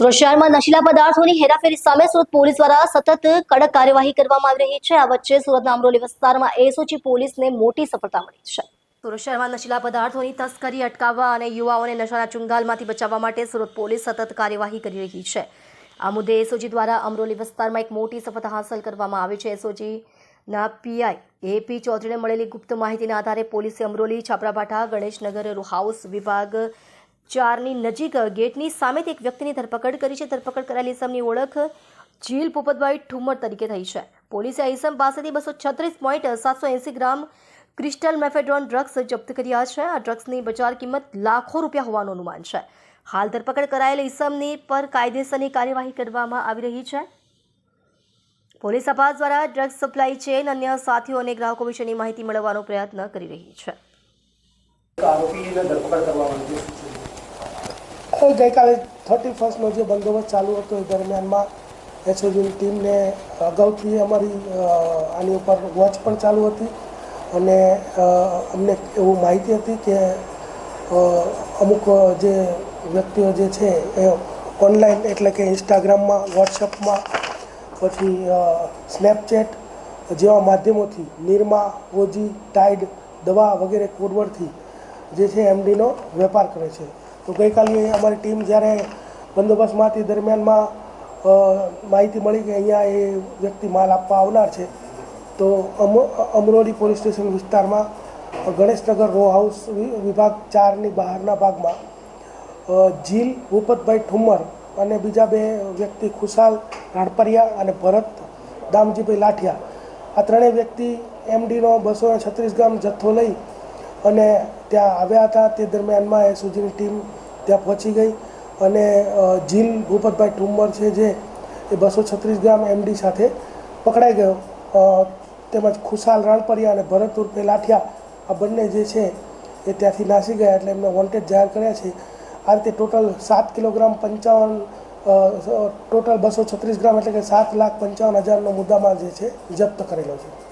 સુરત શહેરમાં નશીલા પદાર્થોની હેરાફેરી સામે સુરત પોલીસ દ્વારા સતત કડક કાર્યવાહી કરવામાં આવી રહી છે. આ વચ્ચે સુરતના અમરોલી વિસ્તારમાં એસઓજી પોલીસને મોટી સફળતા મળી છે. સુરત શહેરમાં નશીલા પદાર્થોની તસ્કરી અટકાવવા અને યુવાઓને નશાના ચુંગાલમાંથી બચાવવા માટે સુરત પોલીસ સતત કાર્યવાહી કરી રહી છે. આ મુદ્દે એસઓજી દ્વારા અમરોલી વિસ્તારમાં એક મોટી સફળતા હાંસલ કરવામાં આવી છે. એસઓજી ના પીઆઈ એપી ચૌધરીને મળેલી ગુપ્ત માહિતીના આધારે પોલીસે અમરોલી છાપરાભાઠા ગણેશનગર હાઉસ વિભાગ ચારની નજીક ગેટની સામેથી એક વ્યક્તિની ધરપકડ કરી છે. ધરપકડ કરાયેલી ઇસમની ઓળખ જીલ પોપતભાઈ ઠુમર તરીકે થઈ છે. પોલીસે આ ઇસમ પાસેથી બસો છત્રીસ પોઈન્ટ સાતસો એંસી ગ્રામ ક્રિસ્ટલ મેફેડ્રોન ડ્રગ્સ જપ્ત કર્યા છે. આ ડ્રગ્સની બજાર કિંમત લાખો રૂપિયા હોવાનું અનુમાન છે. હાલ ધરપકડ કરાયેલ ઇસમની પર કાયદેસરની કાર્યવાહી કરવામાં આવી રહી છે. પોલીસ તપાસ દ્વારા ડ્રગ્સ સપ્લાય ચેન અન્ય સાથીઓ અને ગ્રાહકો વિશેની માહિતી મેળવવાનો પ્રયત્ન કરી રહી છે. એ ગઈકાલે થર્ટી ફર્સ્ટનો જે બંદોબસ્ત ચાલુ હતો એ દરમિયાનમાં એસઓજીની ટીમને અગાઉથી અમારી આની ઉપર વોચ પણ ચાલુ હતી અને અમને એવું માહિતી હતી કે અમુક જે વ્યક્તિઓ જે છે એ ઓનલાઈન એટલે કે ઇન્સ્ટાગ્રામમાં વોટ્સઅપમાં પછી સ્નેપચેટ જેવા માધ્યમોથી નિરમા, ઓજી ટાઈડ દવા વગેરે કોડવર્ડથી જે છે એમડીનો વેપાર કરે છે. તો ગઈકાલે અમારી ટીમ જ્યારે બંદોબસ્તમાંથી દરમિયાનમાં માહિતી મળી કે અહીંયા એ વ્યક્તિ માલ આપવા આવનાર છે, તો અમ, અમરોલી પોલીસ સ્ટેશન વિસ્તારમાં ગણેશનગર રો હાઉસ વિભાગ ચારની બહારના ભાગમાં જીલ ભૂપતભાઈ ઠુમ્મર અને બીજા બે વ્યક્તિ ખુશાલ, રાણપરિયા અને ભરત દામજીભાઈ લાઠિયા. આ ત્રણેય વ્યક્તિ એમડીનો બસો છત્રીસ ગ્રામ જથ્થો લઈ અને ત્યાં આવ્યા હતા. તે દરમિયાનમાં એસઓજીની ટીમ ત્યાં પહોંચી ગઈ અને જીલ ભૂપતભાઈ ટુમર છે જે, એ બસો છત્રીસ ગ્રામ એમડી સાથે પકડાઈ ગયો. તેમજ ખુશાલ રાણપરિયા અને ભરત ઉર્ફે લાઠિયા આ બંને જે છે એ ત્યાંથી નાસી ગયા એટલે એમને વોન્ટેડ જાહેર કર્યા છે. આ રીતે ટોટલ સાત કિલોગ્રામ પંચાવન ટોટલ બસો છત્રીસ ગ્રામ એટલે કે સાત લાખ પંચાવન હજારનો મુદ્દામાલ જે છે જપ્ત કરેલો છે.